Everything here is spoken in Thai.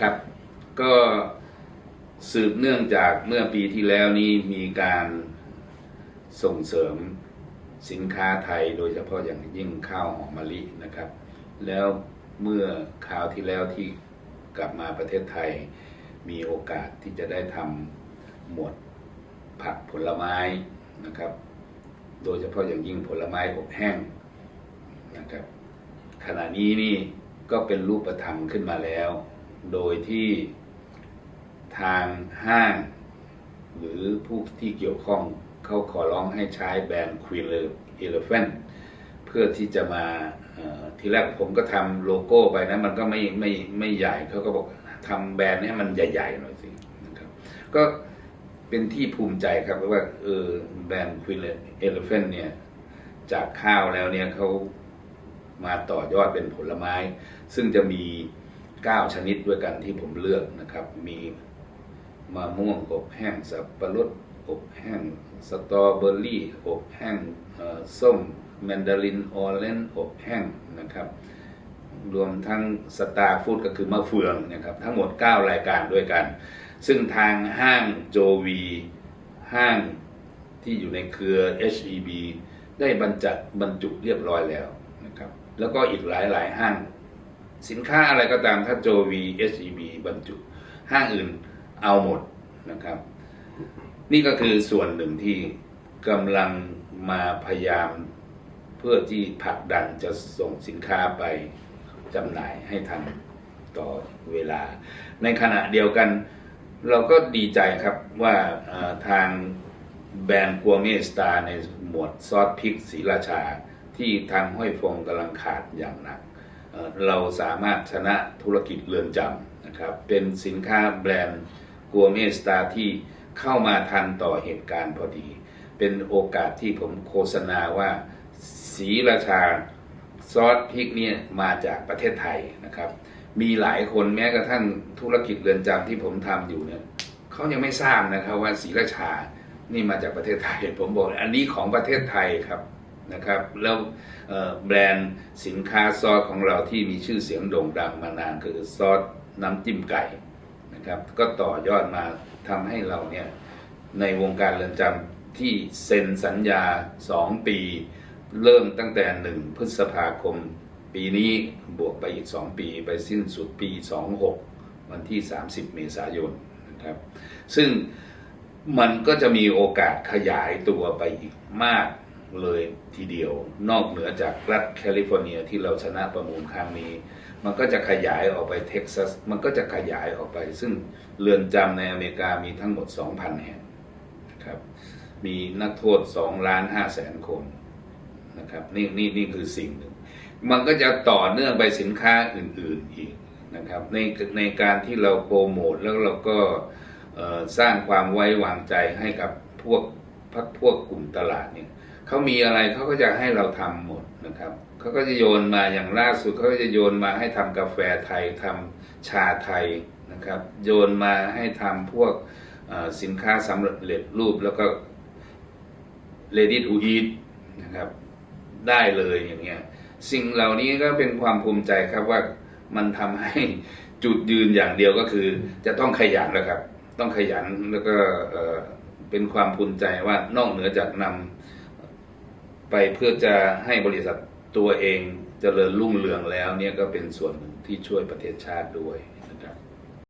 ครับ ก็สืบเนื่องจากเมื่อปีที่แล้วนี้มีการส่งเสริมสินค้าไทยโดยเฉพาะอย่างยิ่งข้าวหอมมะลินะครับ แล้วเมื่อคราวที่แล้วที่กลับมาประเทศไทย มีโอกาสที่จะได้ทำหมวดผักผลไม้นะครับ โดยเฉพาะอย่างยิ่งผลไม้อบแห้งนะครับขณะนี้นี่ก็เป็นรูปธรรมขึ้นมาแล้ว โดยที่ทางห้างหรือผู้ที่เกี่ยวข้องเขาขอร้องให้ใช้แบรนด์ Queen Elephant เพื่อที่จะมาทีแรกผมก็ทำโลโก้ไปนะ มันก็ไม่ไม่ไม่ใหญ่เขาก็บอกทำแบรนด์ให้มันใหญ่ๆหน่อยสินะครับก็เป็นที่ภูมิใจครับเพราะว่าเออแบรนด์ Queen Elephant เนี่ยจากข้าวแล้วเนี่ยเขามาต่อยอดเป็นผลไม้ ซึ่งจะมี 9 ชนิดด้วยกันที่ผมเลือกนะครับ มีมะม่วงอบแห้งสับปะรดอบแห้งสตรอเบอรี่อบแห้งส้มแมนดารินออเรนอบแห้งนะครับ รวมทั้งสตาร์ฟู้ดก็คือมะเฟืองนะครับ ทั้งหมด 9 รายการด้วยกัน ซึ่งทางห้างโจวีห้างที่อยู่ในเครือ HEB ได้บรรจัดบรรจุเรียบร้อยแล้วนะครับ แล้วก็อีกหลายหลายๆห้าง สินค้าอะไรก็ตามถ้าโจวี HEB บรรจุ ห้างอื่นเอาหมดนะครับ นี่ก็คือส่วนหนึ่งที่กำลังมาพยายามเพื่อที่ผลักดันจะส่งสินค้าไปจำหน่ายให้ทันต่อเวลา ในขณะเดียวกันเราก็ดีใจครับว่าทางแบรนด์กัวเมสตาในหมวดซอสพริกศรีราชา ที่ทางห้อยฟงกำลังขาดอย่างหนัก เราสามารถชนะธุรกิจเรือนจำนะครับ เป็นสินค้าแบรนด์กัวเมสตาที่เข้ามาทันต่อเหตุการณ์พอดี เป็นโอกาสที่ผมโฆษณาว่าศรีราชาซอสพริกเนี่ยมาจากประเทศไทยนะครับ มีหลายคนแม้กระทั่งธุรกิจเรือนจำที่ผมทำอยู่เนี่ยเขายังไม่ทราบนะครับว่าศรีราชานี่มาจากประเทศไทย ผมบอกอันนี้ของประเทศไทยครับ นะครับแล้วแบรนด์สินค้าซอสของเราที่มีชื่อเสียงโด่งดังมานานคือซอสน้ำจิ้มไก่นะครับก็ต่อยอดมาทำให้เราเนี่ยในวงการเรือนจำที่เซ็นสัญญา 2 ปี เริ่มตั้งแต่ 1 พฤษภาคม ปีนี้บวกไปอีก 2 ปีไปสิ้นสุดปี 26 วันที่ 30 เมษายนนะครับซึ่งมันก็จะมีโอกาสขยายตัวไปอีกมาก เลยทีเดียวนอกเหนือจากรัฐแคลิฟอร์เนียที่เราชนะประมูลครั้งนี้ มันก็จะขยายออกไปเท็กซัส มันก็จะขยายออกไป ซึ่งเรือนจำในอเมริกามีทั้งหมด 2,000 แห่งนะครับมีนักโทษ2ล้าน5แสนคนนะครับนี่นี่นี่คือสิ่งหนึ่ง มันก็จะต่อเนื่องไปสินค้าอื่น ๆอีกนะครับในในการที่เราโปรโมทแล้วเราก็สร้างความไว้วางใจให้กับพวกพักพวกกลุ่มตลาดเนี่ย เขามีอะไรเขาก็จะให้เราทำหมดนะครับเขาก็จะโยนมาอย่างล่าสุดเขาก็จะโยนมาให้ทำกาแฟไทยทำชาไทยนะครับ โยนมาให้ทำพวกสินค้าสำเร็จรูปแล้วก็ ready to eat นะครับได้เลยอย่างเงี้ยสิ่งเหล่านี้ก็เป็นความภูมิใจครับว่ามันทำให้จุดยืนอย่างเดียวก็คือ จะต้องขยันนะครับ ต้องขยันแล้วก็เอ่อเป็นความภูมิใจว่านอกเหนือจากนำ ไปเพื่อจะให้บริษัทตัวเองเจริญรุ่งเรืองแล้วเนี่ยก็เป็นส่วนหนึ่งที่ช่วยประเทศชาติด้วยนะครับ